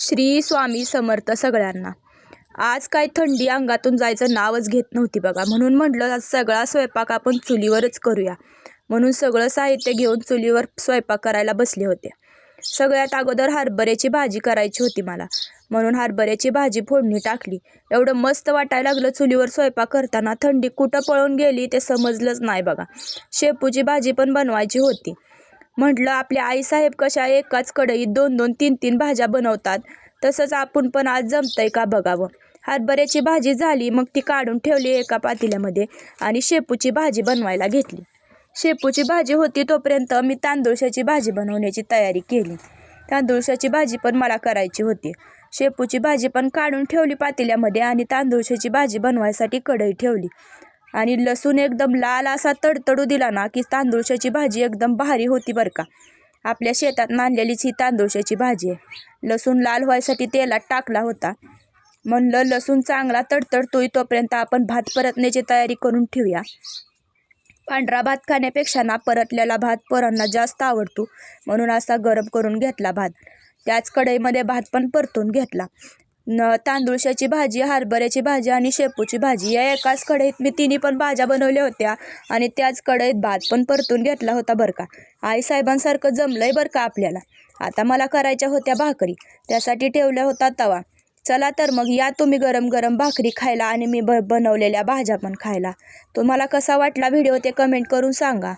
श्री स्वामी समर्थ सगळ्यांना. आज काय थंडी अंगातून जायचं नावच घेत नव्हती बघा. म्हणून म्हटलं आज सगळा स्वयंपाक आपण चुलीवरच करूया. म्हणून सगळं साहित्य घेऊन चुलीवर स्वयंपाक करायला बसले होते. सगळ्यात अगोदर हरभऱ्याची भाजी करायची होती मला. म्हणून हरभऱ्याची भाजी फोडणी टाकली. एवढं मस्त वाटायला लागलं चुलीवर स्वयंपाक करताना. थंडी कुठं पळून गेली ते समजलंच नाही बघा. शेपूची भाजी पण बनवायची होती. म्हटलं आपल्या आईसाहेब कशा एकाच कढईत दोन दोन तीन तीन भाज्या बनवतात तसंच आपण पण आज जमतंय का बघावं? हरभऱ्याची भाजी झाली मग ती काढून ठेवली एका पातेल्यामध्ये आणि शेपूची भाजी बनवायला घेतली. शेपूची भाजी होती तोपर्यंत मी तांदूळशाची भाजी बनवण्याची तयारी केली. तांदूळशाची भाजी पण मला करायची होती. शेपूची भाजी पण काढून ठेवली पातेल्यामध्ये आणि तांदूळशाची भाजी बनवायसाठी कढई ठेवली. आणि लसूण एकदम लाल असा तडतडू दिला ना की तांदूळशाची भाजी एकदम भारी होती बरं का. आपल्या शेतात नांदलेलीच ही तांदूळशाची भाजी आहे. लसूण लाल व्हायसाठी तेलात टाकला होता. म्हणलं लसूण चांगला तडतडतोय तोपर्यंत आपण भात परतण्याची तयारी करून ठेवूया. पांढरा भात खाण्यापेक्षा ना परतलेला भात पोरांना जास्त आवडतो. म्हणून असा गरम करून घेतला भात. त्याच कढईमध्ये भात पण परतून घेतला. न तांदूळशाची भाजी हरभऱ्याची भाजी आणि शेपूची भाजी या एकाच कढईत मी तिन्ही पण भाज्या बनवल्या होत्या आणि त्याच कढईत भात पण परतून घेतला होता बरं का. आईसाहेबांसारखं जमलंय बरं का आपल्याला. आता मला करायच्या होत्या भाकरी त्यासाठी ठेवल्या होता तवा. चला तर मग या तुम्ही गरम गरम भाकरी खायला आणि मी ब बनवलेल्या भाज्या पण खायला. तुम्हाला कसा वाटला व्हिडिओ ते कमेंट करून सांगा.